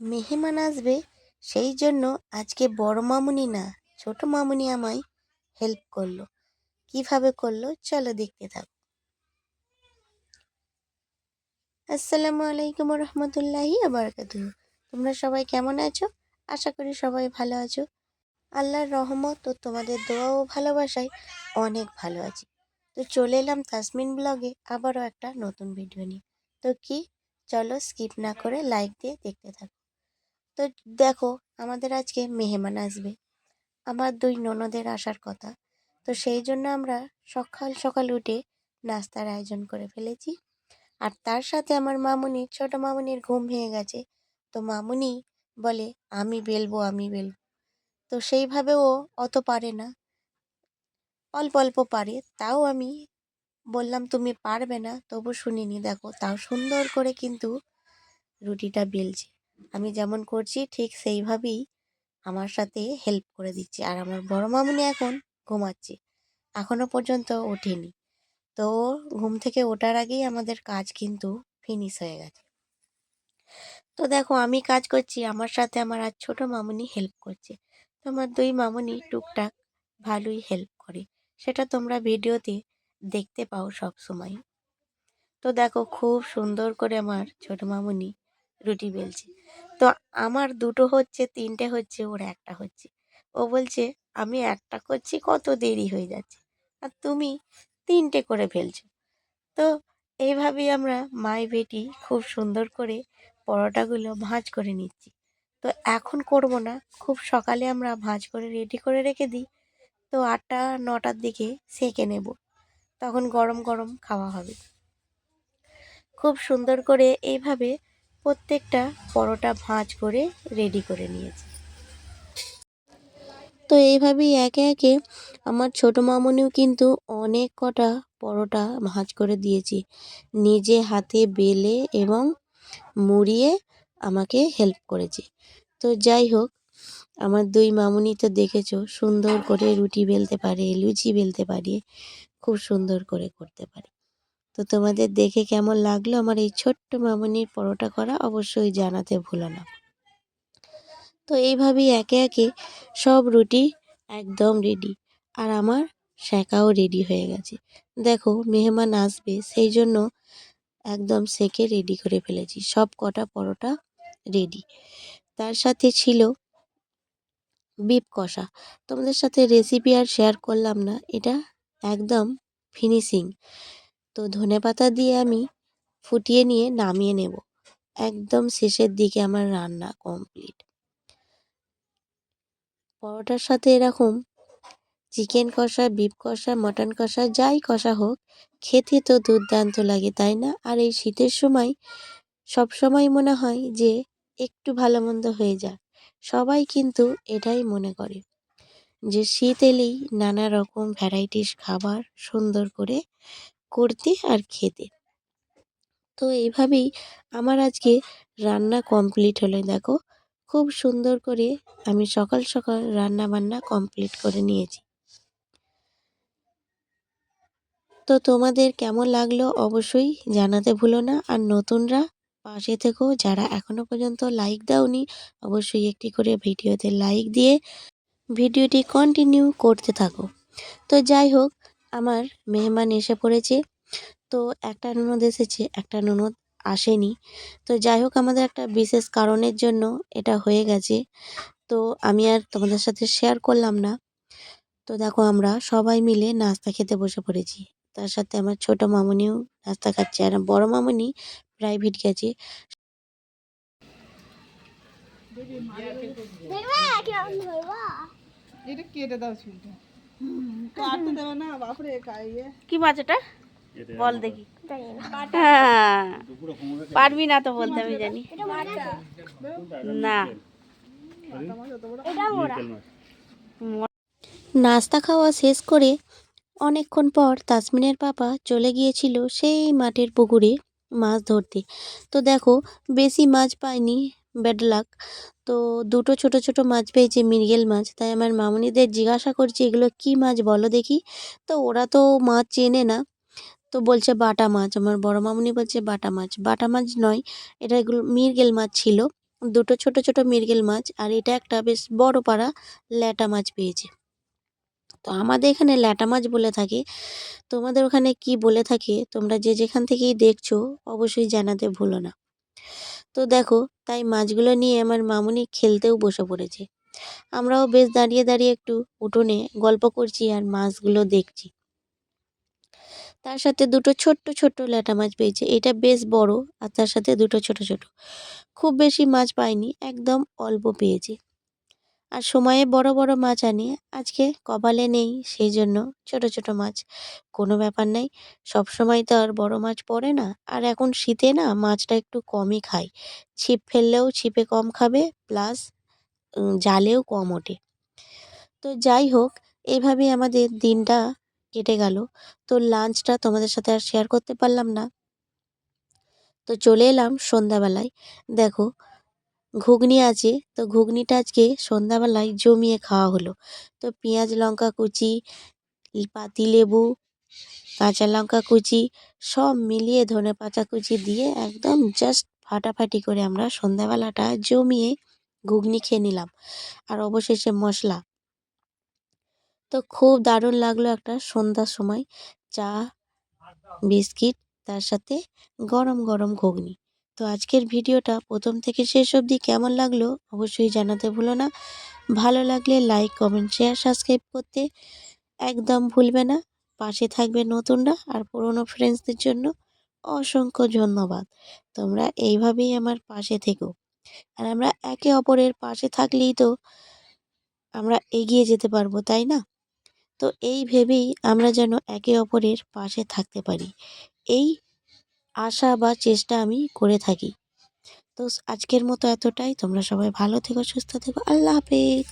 মেহমান আসবে, সেই জন্য আজকে বড় মামুনি না, ছোট মামুনি আমায় হেল্প করল। কীভাবে করল? চলো দেখতে থাকো। আসসালামু আলাইকুম রহমতুল্লাহি আবরকাতু তোমরা সবাই কেমন আছো? আশা করি সবাই ভালো আছো। আল্লাহর রহমত ও তোমাদের দোয়া ও ভালোবাসায় অনেক ভালো আছি। তো চলে এলাম তাসমিন ব্লগে আবারও একটা নতুন ভিডিও নিয়ে। তো কি? চলো স্কিপ না করে লাইক দিয়ে দেখতে থাকো। তো দেখো, আমাদের আজকে মেহমান আসবে। আমার দুই ননদের আসার কথা। তো সেই জন্য আমরা সকাল সকাল উঠে নাস্তার আয়োজন করে ফেলেছি। আর তার সাথে আমার মামুনি, ছোট মামুনির ঘুম ভেঙে গেছে। তো মামুনি বলে, আমি বেলবো আমি বেলবো। তো সেইভাবে ও অত পারে না। অল্প অল্প পারে। তাও আমি বললাম, তুমি পারবে না। তবু শুনিনি। দেখো, তাও সুন্দর করে কিন্তু রুটিটা বেলছে। আমি যেমন করছি, ঠিক সেইভাবেই আমার সাথে হেল্প করে দিচ্ছে। আর আমার বড় মামুনি এখন ঘুমাচ্ছে। এখনও পর্যন্ত ওঠেনি। তো ঘুম থেকে ওঠার আগেই আমাদের কাজ কিন্তু ফিনিশ হয়ে গেছে। তো দেখো, আমি কাজ করছি, আমার সাথে আমার আর ছোট মামুনি হেল্প করছে। তো আমার দুই মামুনি টুকটাক ভালোই হেল্প করে। সেটা তোমরা ভিডিওতে দেখতে পাও সব সময় তো দেখো, খুব সুন্দর করে আমার ছোট মামুনি রুটি বেলছে। তো আমার দুটো হচ্ছে, তিনটে হচ্ছে, ওর একটা হচ্ছে। ও বলছে, আমি একটা করছি, কত দেরি হয়ে যাচ্ছে। আর তুমি তিনটে করে ফেলছো। তো এইভাবেই আমরা মাই বেটি খুব সুন্দর করে পরোটাগুলো ভাঁজ করে নিচ্ছি। তো এখন করব না, খুব সকালে আমরা ভাঁজ করে রেডি করে রেখে দিই। তো আটটা, নটার দিকে সেঁকে নেব। তখন গরম গরম খাওয়া হবে। খুব সুন্দর করে এইভাবে প্রত্যেকটা পরোটা ভাঁজ করে রেডি করে নিয়েছি। তো এইভাবেই একে একে আমার ছোট মামুনিও কিন্তু অনেক কটা পরোটা ভাঁজ করে দিয়েছি। নিজে হাতে বেলে এবং মুড়িয়ে আমাকে হেল্প করেছে। তো যাই হোক, আমার দুই মামুনি তো দেখেছ, সুন্দর করে রুটি বেলতে পারে, লুচি বেলতে পারে, খুব সুন্দর করে করতে পারে। তো তোমাদের দেখে কেমন লাগল আমার এই ছোট্ট মামুনির পরোটা করা অবশ্যই জানাতে ভুলো না। তো এইভাবেই একে একে সব রুটি একদম রেডি আর আমার সেঁকাও রেডি হয়ে গেছে। দেখো মেহমান আসবে সেই জন্য একদম সেকে রেডি করে ফেলেছি। সব কটা পরোটা রেডি তার সাথে ছিল বিপ কষা। তোমাদের সাথে রেসিপি আর শেয়ার করলাম না, এটা একদম ফিনিশিং তো ধনে পাতা দিয়ে আমি ফুটিয়ে নিয়ে নামিয়ে নেব। একদম শেষের দিকে আমার রান্না কমপ্লিট পরোটার সাথে এরকম চিকেন কষা বিফ কষা মটন কষা, যাই কষা হোক, খেতে তো দুর্দান্ত লাগে, তাই না? আর এই শীতের সময় সব সময় মনে হয় যে একটু ভালো মন্দ হয়ে যাক সবাই কিন্তু এটাই মনে করে যে শীত এলেই নানা রকম ভ্যারাইটিস খাবার সুন্দর করে করতে আর খেতে। তো এইভাবেই আমার আজকে রান্না কমপ্লিট হলো। দেখো, খুব সুন্দর করে আমি সকাল সকাল রান্না বান্না কমপ্লিট করে নিয়েছি। তো তোমাদের কেমন লাগল অবশ্যই জানাতে ভুলো না। আর নতুনরা পাশে থেকেও যারা এখনও পর্যন্ত লাইক দাওনি, অবশ্যই একটি করে ভিডিওতে লাইক দিয়ে ভিডিওটি কন্টিনিউ করতে থাকো। তো যাই হোক আমার মেহমান এসে পড়েছে। তো একটা ননদ এসেছে একটা ননদ আসেনি। তো যাই হোক আমাদের একটা বিশেষ কারণের জন্য এটা হয়ে গেছে। তো আমি আর তোমাদের সাথে শেয়ার করলাম না। তো দেখো আমরা সবাই মিলে নাস্তা খেতে বসে পড়েছি। তার সাথে আমার ছোট মামুনিও নাস্তা খাচ্ছে আর বড় মামুনি প্রাইভেট গেছে। এটা কেটে দাও চুলটা। কি মাছ এটা? বল দেখি। হ্যাঁ। পারবি না তো বলতে আমি জানি। না। নাস্তা খাওয়া শেষ করে অনেকক্ষণ পর তাসমিনের পাপা চলে গিয়েছিল সেই মাঠের পুকুরে মাছ ধরতে। তো দেখো বেশি মাছ পায়নি ব্যাড লাক। তো দুটো ছোট ছোট মাছ পেয়েছে, মৃগেল মাছ। তাই আমার মামনিদের জিজ্ঞাসা করছি, এগুলো কি মাছ বলো দেখি? তো ওরা তো মাছ চেনে না। তো বলছে, বাটা মাছ। আমার বড় মামুনি বলছে, বাটা মাছ। বাটা মাছ নয়, এটা এগুলো মৃগেল মাছ ছিল। দুটো ছোট ছোট মৃগেল মাছ আর এটা একটা বেশ বড় পাড়া ল্যাটা মাছ পেয়েছে। তো আমাদের এখানে ল্যাটা মাছ বলে থাকে। তোমাদের ওখানে কি বলে থাকে? তোমরা যে যেখান থেকেই দেখছ, অবশ্যই জানাতে ভুলো না। তো দেখো, তাই মাছগুলো নিয়ে আমার মামুনি খেলতেও বসে পড়েছে। আমরাও বেশ দাঁড়িয়ে দাঁড়িয়ে একটু উঠোনে গল্প করছি আর মাছগুলো দেখছি। তার সাথে দুটো ছোট্ট ছোট্ট ল্যাটা মাছ পেয়েছে। এটা বেশ বড় আর তার সাথে দুটো ছোট ছোট। খুব বেশি মাছ পাইনি, একদম অল্প পেয়েছি। আর সময়ে বড় বড় মাছ আনি। আজকে কপালে নেই সেই জন্য ছোট ছোট মাছ। কোনো ব্যাপার নাই সব সময় তো আর বড় মাছ পড়ে না। আর এখন শীতে না মাছটা একটু কমই খায় ছিপ ফেললেও ছিপে কম খাবে, প্লাস জালেও কম ওঠে। তো যাই হোক এইভাবেই আমাদের দিনটা কেটে গেল। তো লাঞ্চটা তোমাদের সাথে আর শেয়ার করতে পারলাম না। তো চলে এলাম সন্ধ্যাবেলায়। দেখো ঘুগনি আছে। তো ঘুগনিটা আজকে সন্ধ্যাবেলায় জমিয়ে খাওয়া হলো। তো পেঁয়াজ লঙ্কা কুচি, পাতি লেবু, কাঁচা লঙ্কা কুচি, সব মিলিয়ে ধনে পাতা কুচি দিয়ে একদম জাস্ট ফাটাফাটি করে আমরা সন্ধ্যাবেলাটা জমিয়ে ঘুগনি খেয়ে নিলাম। আর অবশেষে মশলা। তো খুব দারুণ লাগল একটা সন্ধ্যার সময় চা, বিস্কিট, তার সাথে গরম গরম ঘুগনি। তো আজকের ভিডিওটা প্রথম থেকে শেষ অবধি কেমন লাগল অবশ্যই জানাতে ভুলো না। ভালো লাগলে লাইক কমেন্ট শেয়ার সাবস্ক্রাইব করতে একদম ভুলবে না। পাশে থাকবে নতুনরা আর পুরনো ফ্রেন্ডসদের জন্য অসংখ্য ধন্যবাদ। তোমরা এইভাবেই আমার পাশে থেকো। আর আমরা একে অপরের পাশে থাকলেই তো আমরা এগিয়ে যেতে পারব, তাই না? তো এই ভেবেই আমরা যেন একে অপরের পাশে থাকতে পারি। এই আশা বা চেষ্টা আমি করে থাকি। তো আজকের মতো এতটাই। তোমরা সবাই ভালো থেকো, সুস্থ থেকো। আল্লাহ হাফেজ।